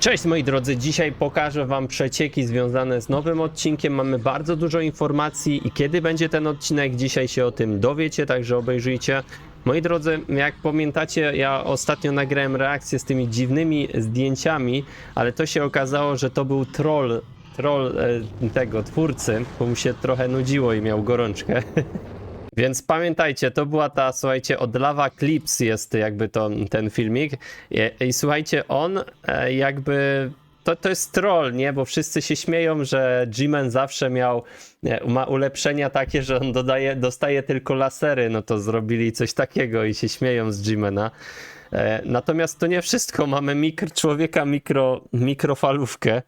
Cześć moi drodzy, dzisiaj pokażę wam przecieki związane z nowym odcinkiem. Mamy bardzo dużo informacji i kiedy będzie ten odcinek, dzisiaj się o tym dowiecie, także obejrzyjcie. Moi drodzy, jak pamiętacie, ja ostatnio nagrałem reakcję z tymi dziwnymi zdjęciami, ale to się okazało, że to był troll, troll e, tego twórcy, bo mu się trochę nudziło i miał gorączkę. Więc pamiętajcie, to była ta, słuchajcie, od Lava Clips jest jakby to, ten filmik. I, i słuchajcie, on e, jakby. To, to jest troll, nie? Bo wszyscy się śmieją, że G-Man zawsze miał e, ma ulepszenia takie, że on dodaje, dostaje tylko lasery. No to zrobili coś takiego i się śmieją z G-Mana. E, Natomiast to nie wszystko. Mamy człowieka mikro, mikrofalówkę.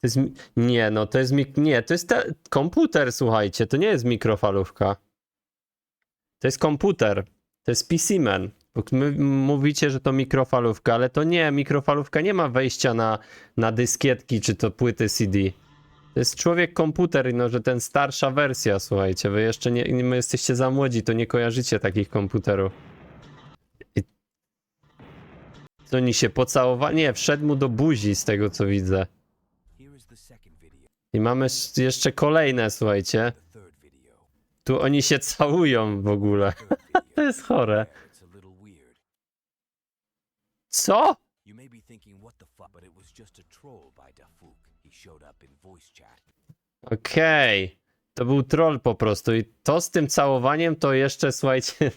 To jest, nie, no to jest, mik- nie, to jest te, komputer, słuchajcie, to nie jest mikrofalówka. To jest komputer, to jest PC-Man. Bo My mówicie, że to mikrofalówka, ale to nie, mikrofalówka nie ma wejścia na, na dyskietki czy to płyty CD. To jest człowiek komputer, no że ten starsza wersja, słuchajcie, wy jeszcze nie, nie jesteście za młodzi, to nie kojarzycie takich komputerów. I... To oni się pocałowali, nie, wszedł mu do buzi z tego co widzę. I mamy jeszcze kolejne, słuchajcie. Tu oni się całują w ogóle. To jest chore. Co? Okej. To był troll po prostu. I to z tym całowaniem to jeszcze, słuchajcie,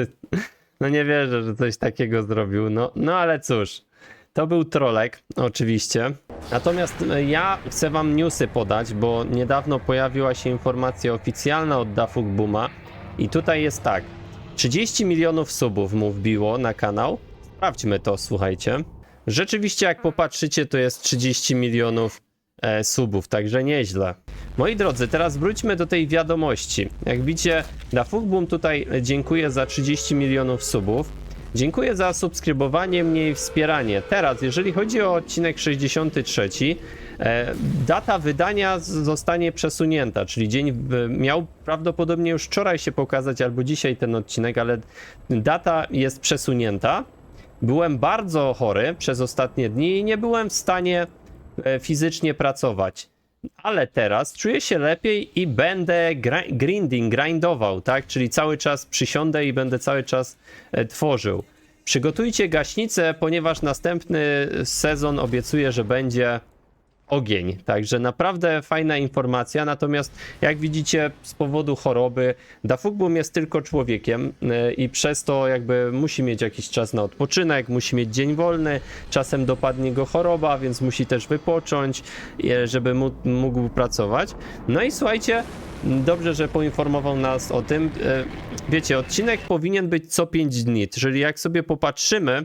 no nie wierzę, że coś takiego zrobił. No, no ale cóż. To był trolek, oczywiście. Natomiast e, ja chcę wam newsy podać, bo niedawno pojawiła się informacja oficjalna od Dafuk. I tutaj jest tak. 30 milionów subów mu wbiło na kanał. Sprawdźmy to, słuchajcie. Rzeczywiście, jak popatrzycie, to jest 30 milionów e, subów, także nieźle. Moi drodzy, teraz wróćmy do tej wiadomości. Jak widzicie, Dafukbum tutaj dziękuję za 30 milionów subów. Dziękuję za subskrybowanie mnie i wspieranie. Teraz, jeżeli chodzi o odcinek 63, e, data wydania zostanie przesunięta, czyli dzień miał prawdopodobnie już wczoraj się pokazać albo dzisiaj ten odcinek, ale data jest przesunięta. Byłem bardzo chory przez ostatnie dni i nie byłem w stanie e, fizycznie pracować. Ale teraz czuję się lepiej i będę grinding, grindował, tak? Czyli cały czas przysiądę i będę cały czas e, tworzył. Przygotujcie gaśnicę, ponieważ następny sezon obiecuję, że będzie ogień. Także naprawdę fajna informacja. Natomiast jak widzicie, z powodu choroby, Dafukbum jest tylko człowiekiem e, i przez to jakby musi mieć jakiś czas na odpoczynek, musi mieć dzień wolny, czasem dopadnie go choroba, więc musi też wypocząć, e, żeby mógł pracować. No i słuchajcie, dobrze, że poinformował nas o tym. E, Wiecie, odcinek powinien być co 5 dni, czyli jak sobie popatrzymy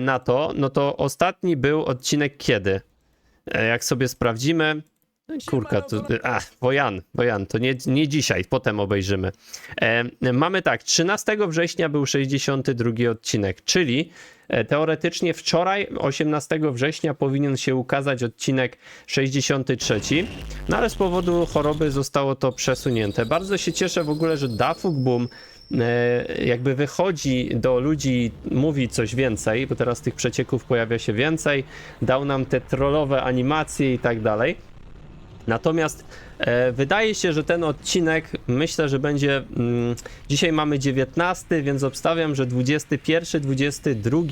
na to, no to ostatni był odcinek kiedy? E, Jak sobie sprawdzimy. Kurka, to. A, Wojan, Wojan, to nie, nie dzisiaj, potem obejrzymy. E, mamy tak, 13 września był 62 odcinek, czyli e, teoretycznie wczoraj, 18 września, powinien się ukazać odcinek 63. No ale z powodu choroby zostało to przesunięte. Bardzo się cieszę w ogóle, że Dafuk Boom jakby wychodzi do ludzi, mówi coś więcej, bo teraz tych przecieków pojawia się więcej, dał nam te trollowe animacje i tak dalej. Natomiast e, wydaje się, że ten odcinek myślę, że będzie. Mm, dzisiaj mamy 19, więc obstawiam, że 21, 22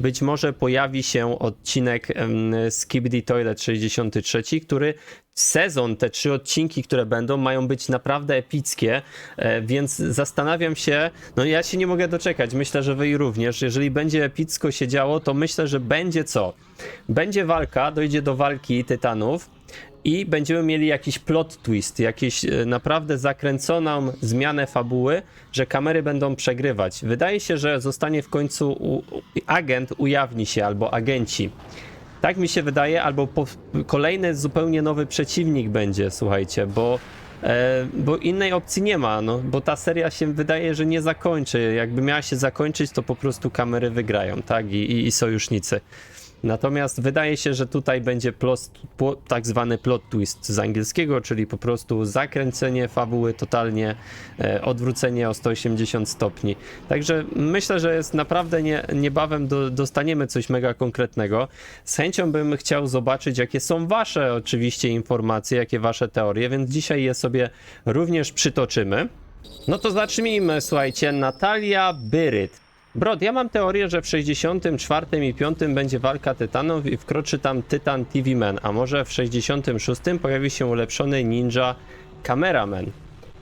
być może pojawi się odcinek em, Skibidi Toilet 63, który sezon, te trzy odcinki, które będą, mają być naprawdę epickie, e, więc zastanawiam się, no ja się nie mogę doczekać, myślę, że wy również, jeżeli będzie epicko się działo, to myślę, że będzie co? Będzie walka, dojdzie do walki tytanów, i będziemy mieli jakiś plot twist, jakieś e, naprawdę zakręconą zmianę fabuły, że kamery będą przegrywać. Wydaje się, że zostanie w końcu u, agent ujawni się albo agenci. Tak mi się wydaje, albo po, kolejny zupełnie nowy przeciwnik będzie, słuchajcie, bo, e, bo innej opcji nie ma, no, bo ta seria się wydaje, że nie zakończy. Jakby miała się zakończyć, to po prostu kamery wygrają, tak, i, i, i sojusznicy. Natomiast wydaje się, że tutaj będzie pło- tak zwany plot twist z angielskiego, czyli po prostu zakręcenie fabuły totalnie, e, odwrócenie o 180 stopni. Także myślę, że jest naprawdę nie, niebawem do, dostaniemy coś mega konkretnego. Z chęcią bym chciał zobaczyć, jakie są wasze oczywiście informacje, jakie wasze teorie, więc dzisiaj je sobie również przytoczymy. No to zacznijmy, słuchajcie, Natalia Byryt. Brod, ja mam teorię, że w 64 i 5 będzie walka tytanów i wkroczy tam tytan TV Man, a może w 66 pojawi się ulepszony ninja cameraman.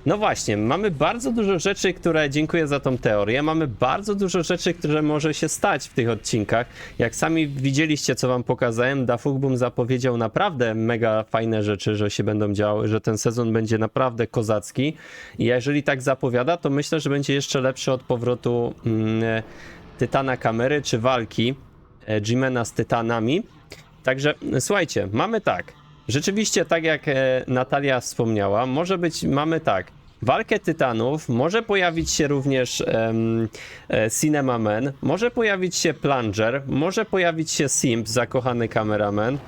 No właśnie, mamy bardzo dużo rzeczy, które, dziękuję za tą teorię, mamy bardzo dużo rzeczy, które może się stać w tych odcinkach. Jak sami widzieliście, co wam pokazałem, Dafuk Boom zapowiedział naprawdę mega fajne rzeczy, że się będą działy, że ten sezon będzie naprawdę kozacki. I jeżeli tak zapowiada, to myślę, że będzie jeszcze lepszy od powrotu mm, Tytana kamery czy walki e, Jimena z Tytanami. Także e, słuchajcie, mamy tak. Rzeczywiście, tak jak e, Natalia wspomniała, może być, mamy tak. Walkę Tytanów, może pojawić się również e, Cinema Man, może pojawić się Plunger, może pojawić się Simp, zakochany kameraman,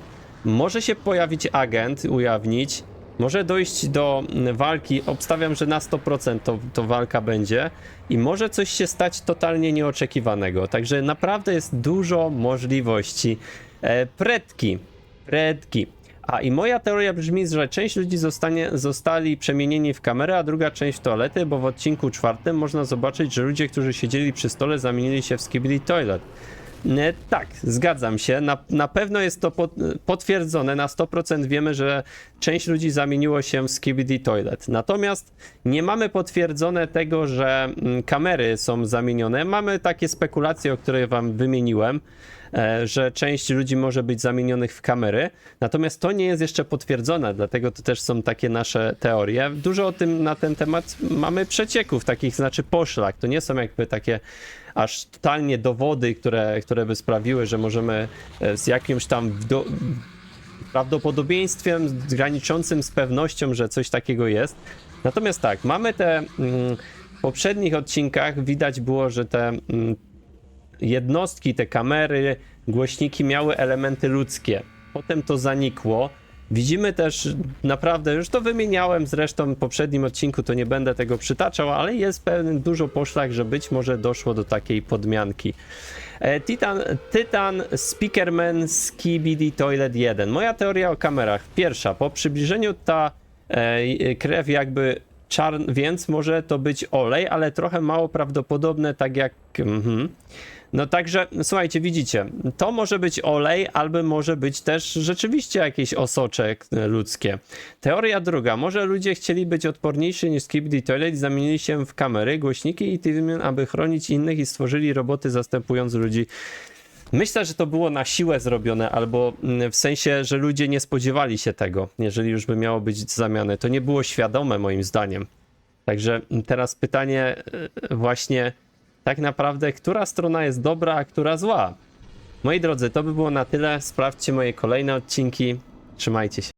może się pojawić agent, ujawnić, może dojść do walki, obstawiam, że na 100% to, to walka będzie i może coś się stać totalnie nieoczekiwanego. Także naprawdę jest dużo możliwości. E, Predki, predki. A i moja teoria brzmi, że część ludzi zostanie, zostali przemienieni w kamerę, a druga część w toalety, bo w odcinku czwartym można zobaczyć, że ludzie, którzy siedzieli przy stole, zamienili się w Skibidi Toilet. E, tak, zgadzam się. Na, na pewno jest to pot, potwierdzone. Na 100% wiemy, że część ludzi zamieniło się w Skibidi Toilet. Natomiast nie mamy potwierdzone tego, że mm, kamery są zamienione. Mamy takie spekulacje, o których wam wymieniłem, że część ludzi może być zamienionych w kamery. Natomiast to nie jest jeszcze potwierdzone, dlatego to też są takie nasze teorie. Dużo o tym na ten temat mamy przecieków, takich znaczy poszlak. To nie są jakby takie aż totalnie dowody, które, które by sprawiły, że możemy e, z jakimś tam do, prawdopodobieństwem graniczącym z pewnością, że coś takiego jest. Natomiast tak, mamy te mm, w poprzednich odcinkach widać było, że te mm, jednostki, te kamery, głośniki miały elementy ludzkie. Potem to zanikło. Widzimy też naprawdę, już to wymieniałem zresztą w poprzednim odcinku, to nie będę tego przytaczał, ale jest pewien dużo poszlak, że być może doszło do takiej podmianki. E, Titan, Tytan Speakerman Skibidi Toilet 1. Moja teoria o kamerach. Pierwsza, po przybliżeniu ta e, krew jakby czarn, więc może to być olej, ale trochę mało prawdopodobne, tak jak. Mhm. No także, słuchajcie, widzicie, to może być olej, albo może być też rzeczywiście jakieś osoczek e, ludzkie. Teoria druga, może ludzie chcieli być odporniejsi niż Skibidi Toilet i zamienili się w kamery, głośniki i TV, aby chronić innych i stworzyli roboty zastępując ludzi. Myślę, że to było na siłę zrobione, albo mm, w sensie, że ludzie nie spodziewali się tego, jeżeli już by miało być zamiany. To nie było świadome moim zdaniem. Także teraz pytanie e, właśnie tak naprawdę, która strona jest dobra, a która zła. Moi drodzy, to by było na tyle. Sprawdźcie moje kolejne odcinki. Trzymajcie się.